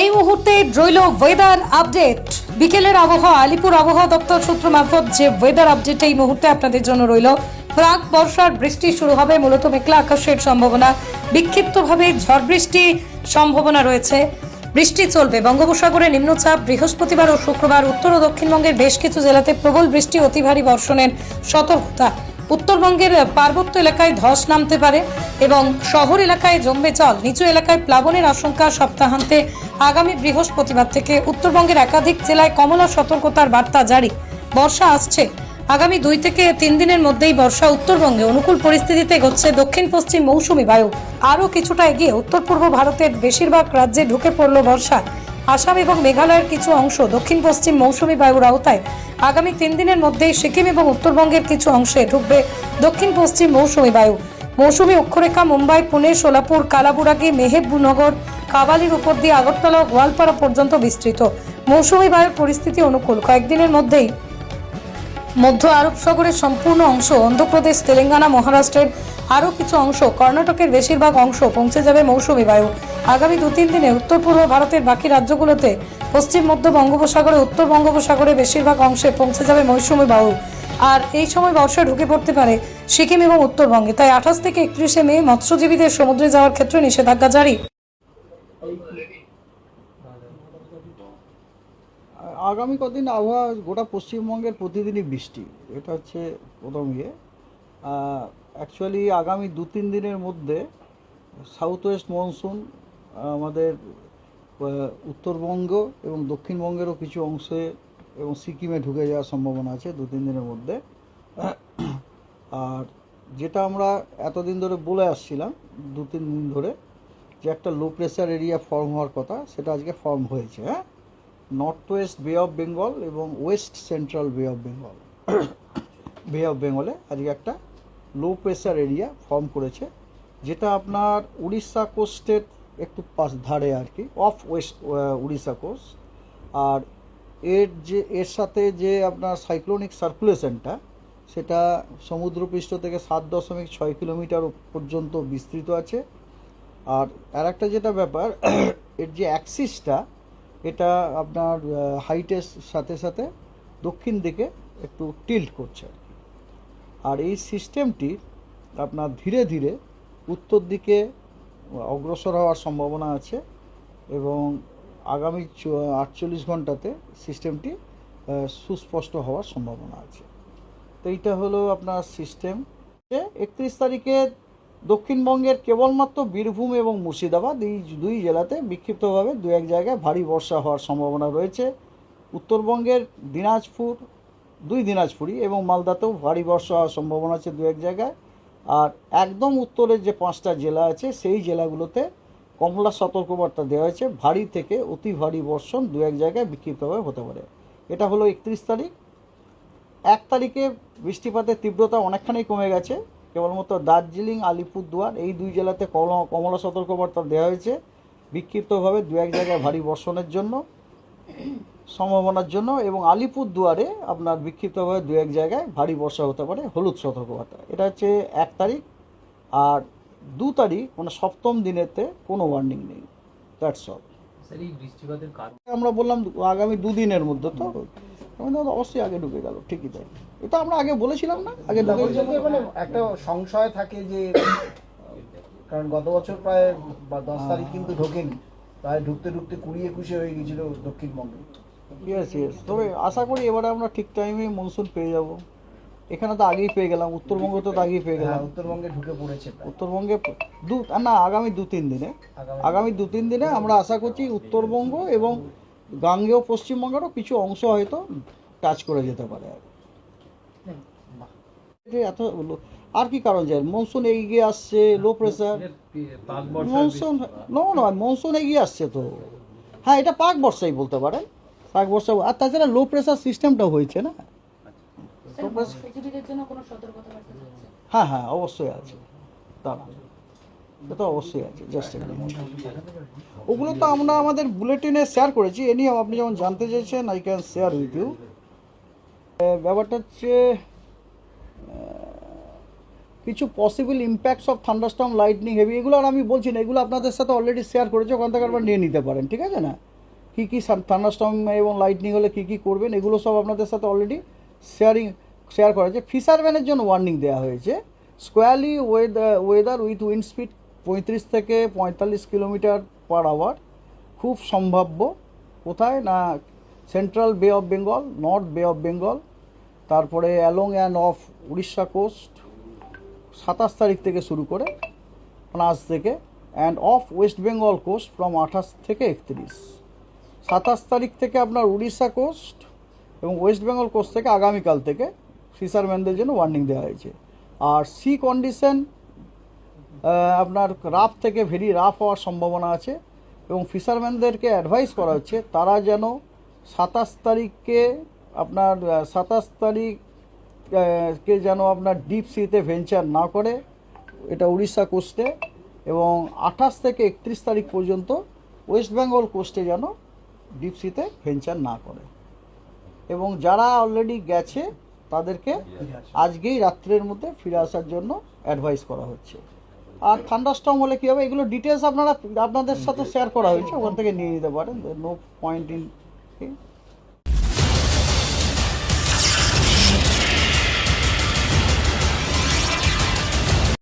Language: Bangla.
এই মুহূর্তে রইল ওয়েদার আপডেট বিকেলের আবহাওয়া, আলিপুর আবহাওয়া দপ্তর সূত্র মারফত যে ওয়েদার আপডেট এই মুহূর্তে আপনাদের জন্য রইল। প্রাক বর্ষার বৃষ্টি শুরু হবে, মূলত মেঘলা আকাশের সম্ভাবনা। বিক্ষিপ্তভাবে ঝড় বৃষ্টি সম্ভাবনা রয়েছে। বৃষ্টি চলবে। বঙ্গোপসাগরে নিম্নচাপ বৃহস্পতিবার ও শুক্রবার। উত্তর ও দক্ষিণবঙ্গের বেশ কিছু জেলাতে প্রবল বৃষ্টি, অতি ভারী বর্ষণের সতর্কতা উত্তরবঙ্গের পার্বত্য এলাকায় ধস নামতে পারে এবং শহর এলাকায় জমবে জল। নিচু এলাকায় প্লাবনের আশঙ্কা সপ্তাহান্তে। আগামী বৃহস্পতিবার থেকে উত্তরবঙ্গের একাধিক জেলায় কমলা সতর্কতার বার্তা জারি। বর্ষা আসছে। আগামী দুই থেকে তিন দিনের মধ্যেই বর্ষা উত্তরবঙ্গে অনুকূল পরিস্থিতিতে ঘটছে দক্ষিণ পশ্চিম মৌসুমি বায়ু আরও কিছুটা এগিয়ে উত্তর পূর্ব ভারতের বেশিরভাগ রাজ্যে ঢুকে পড়ল বর্ষা। আসাম এবং মেঘালয়ের কিছু অংশ দক্ষিণ পশ্চিম মৌসুমি বায়ুর আওতায় আগামী তিন দিনের মধ্যেই সিকিম এবং উত্তরবঙ্গের কিছু অংশে ঢুকবে দক্ষিণ পশ্চিম মৌসুমি বায়ু। মৌসুমী অক্ষরেখা, মুম্বাই, পুনে, সোলাপুর, কালাবুরাগি মেহেবনগর কাবালির উপর দিয়ে আগরতলা ও গোয়ালপাড়া পর্যন্ত বিস্তৃত। মৌসুমী বায়ুর পরিস্থিতি অনুকূল। কয়েকদিনের মধ্যেই মধ্য আরব সাগরের সম্পূর্ণ অংশ অন্ধ্রপ্রদেশ, তেলেঙ্গানা, মহারাষ্ট্রের আরও কিছু অংশ, কর্ণাটকের বেশিরভাগ অংশ পৌঁছে যাবে মৌসুমী বায়ু। আগামী দু তিন দিনে উত্তর পূর্ব ভারতের বাকি রাজ্যগুলোতে পশ্চিম, মধ্য বঙ্গোপসাগরে, উত্তর বঙ্গোপসাগরে বেশিরভাগ অংশে পৌঁছে যাবে মৌসুমী বায়ু। আর এই সময় বর্ষা ঢুকে পড়তে পারে সিকিম এবং উত্তরবঙ্গে। তাই আঠাশ থেকে একত্রিশে মে মৎস্যজীবীদের সমুদ্রে যাওয়ার ক্ষেত্রে নিষেধাজ্ঞা জারি। আগামী কদিন আবহাওয়া গোটা পশ্চিমবঙ্গের প্রতিদিনই বৃষ্টি। এটা হচ্ছে প্রথম ইয়ে। অ্যাকচুয়ালি আগামী দু তিন দিনের মধ্যে সাউথ ওয়েস্ট মনসুন আমাদের উত্তরবঙ্গ এবং দক্ষিণবঙ্গেরও কিছু অংশে এবং সিকিমে ঢুকে যাওয়ার সম্ভাবনা আছে দু তিন দিনের মধ্যে। আর যেটা আমরা এতদিন ধরে বলে আসছিলাম দু তিন দিন ধরে, যে একটা লো প্রেশার এরিয়া ফর্ম হওয়ার কথা, সেটা আজকে ফর্ম হয়েছে হ্যাঁ? North west bay of Bengal এবং west central bay of Bengal bay of বেঙ্গলে আজকে একটা লো প্রেশার এরিয়া ফর্ম করেছে, যেটা আপনার উড়িষ্যা কোস্টের একটু পাশ ধারে আর কি অফ ওয়েস্ট উড়িষ্যা কোস্ট আর এর যে, এর সাথে যে আপনার সাইক্লোনিক সার্কুলেশনটা সেটা সমুদ্রপৃষ্ঠ থেকে সাত দশমিক ছয় কিলোমিটার পর্যন্ত বিস্তৃত আছে। আর আর একটা যেটা ব্যাপার, এর যে অ্যাক্সিসটা এটা আপনার হাইটের সাথে সাথে দক্ষিণ দিকে একটু টিল্ট করছে। আর এই সিস্টেমটি আপনার ধীরে ধীরে উত্তর দিকে অগ্রসর হওয়ার সম্ভাবনা আছে এবং আগামী আটচল্লিশ ঘন্টাতে সিস্টেমটি সুস্পষ্ট হওয়ার সম্ভাবনা আছে। তো এইটা হলো আপনার সিস্টেম। একত্রিশ তারিখে দক্ষিণবঙ্গের কেবলমাত্র বীরভূম এবং মুর্শিদাবাদ, এই দুই জেলাতে বিক্ষিপ্তভাবে দু এক জায়গায় ভারী বর্ষা হওয়ার সম্ভাবনা রয়েছে। উত্তরবঙ্গের দিনাজপুর দুই দিনাজপুরি এবং মালদাতেও ভারী বর্ষা হওয়ার সম্ভাবনা আছে দু এক জায়গায়। আর একদম উত্তরের যে পাঁচটা জেলা আছে, সেই জেলাগুলোতে কমলা সতর্কবার্তা দেওয়া হয়েছে। ভারী থেকে অতি ভারী বর্ষণ দু এক জায়গায় বিক্ষিপ্তভাবে হতে পারে। এটা হলো একত্রিশ তারিখ। এক তারিখে বৃষ্টিপাতের তীব্রতা অনেকখানি কমে গেছে। কেবলমাত্র দার্জিলিং, আলিপুরদুয়ার এই দুই জেলাতে কমলা কমলা সতর্কবার্তা দেওয়া হয়েছে। বিক্ষিপ্তভাবে দু এক জায়গায় ভারী বর্ষণের জন্য। সম্ভাবনার জন্য এবং আলিপুরদুয়ারে আপনার বিক্ষিপ্তভাবে দু এক জায়গায় ভারী বর্ষা হতে পারে হলুদ সতর্কবার্তা। এটা হচ্ছে এক তারিখ আর দু তারিখ মানে সপ্তম দিনেতে কোনো ওয়ার্নিং নেই। দ্যাটস অল আমরা বললাম আগামী দুদিনের মধ্যে তো। অবশ্যই আগে ঢুকে গেল ঠিকই তাই। এটা আমরা আগে বলেছিলাম না আগে মানে একটা সংশয় থাকে যে কারণ গত বছর প্রায় দশ তারিখ কিন্তু ঢোকেনি। প্রায় ঢুকতে ঢুকতে কুড়ি একুশে হয়ে গেছিল দক্ষিণবঙ্গে। ইয়েস ইয়েস তবে আশা করি এবারে আমরা ঠিক টাইমে মনসুন পেয়ে যাব। এখানে তো আগেই পেয়ে গেলাম উত্তরবঙ্গ তো আগেই পেয়ে হ্যাঁ গেলাম উত্তরবঙ্গে ঢুকে পড়েছে উত্তরবঙ্গে দু না আগামী দু তিন দিনে। আগামী- দু তিন দিনে আমরা আশা করছি উত্তরবঙ্গ এবং গাঙ্গেয় পশ্চিমবঙ্গেরও কিছু অংশ হয়তো টাচ করে যেতে পারে আর যে এত আর কি কারণ যায়? মনসুন এগিয়ে আসছে লো প্রেসার মনসুন নো নয় মনসুন এগিয়ে আসছে তো। হ্যাঁ এটা পাক বর্ষাই বলতে পারেন। পাক বর্ষা আর তাছাড়া লো প্রেসার সিস্টেমটা হয়েছে না? থাকছে? হ্যাঁ হ্যাঁ অবশ্যই আছে। দাঁড়া এটা অবশ্যই আছে জাস্ট ওগুলো তো আমরা আমাদের বুলেটিনে শেয়ার করেছি। এ নিয়ে আপনি যেমন জানতে চাইছেন I can share with you ব্যাপারটা হচ্ছে কিছু possible impacts of thunderstorm lightning heavy এগুলো আর আমি বলছি না। এগুলো আপনাদের সাথে অলরেডি শেয়ার করেছি ওখান থেকে আপনারা নিয়ে নিতে পারেন ঠিক আছে না? কী কী থান্ডারস্টর্ম এবং লাইটনিং হলে কী কী করবেন, এগুলো সব আপনাদের সাথে অলরেডি শেয়ারিং শেয়ার করা হয়েছে। ফিশারম্যানের জন্য ওয়ার্নিং দেওয়া হয়েছে। Squally weather weather with wind speed পঁয়ত্রিশ থেকে পঁয়তাল্লিশ কিলোমিটার পার আওয়ার খুব সম্ভাব্য। কোথায়? না central bay of Bengal north bay of Bengal তারপরে along and of Orissa coast সাতাশ তারিখ থেকে শুরু করে মানে আজ থেকে and of west Bengal coast from আঠাশ থেকে একত্রিশ। সাতাশ তারিখ থেকে আপনার উড়িষ্যা কোস্ট এবং ওয়েস্ট বেঙ্গল কোস্ট থেকে আগামীকাল থেকে ফিশারম্যানদের জন্য ওয়ার্নিং দেওয়া হয়েছে। আর সি কন্ডিশন আপনার রাফ থেকে ভেরি রাফ হওয়ার সম্ভাবনা আছে এবং ফিশারম্যানদেরকে অ্যাডভাইস করা হচ্ছে তারা যেন সাতাশ তারিখকে আপনার সাতাশ তারিখ কে যেন আপনার ডিপ সিতে ভেঞ্চার না করে, এটা উড়িষ্যা কোস্টে এবং আঠাশ থেকে একত্রিশ তারিখ পর্যন্ত ওয়েস্ট বেঙ্গল কোস্টে যেন ডিপ সিতে ভেঞ্চার না করে। এবং যারা অলরেডি গেছে, তাদেরকে আজকেই রাত্রের মধ্যে ফিরে আসার জন্য অ্যাডভাইস করা হচ্ছে। আর থান্ডারস্টর্ম হলে কী হবে? এগুলো ডিটেলস আপনারা, আপনাদের সাথে শেয়ার করা হয়েছে, ওখান থেকে নিয়ে নিতে পারেন। No point in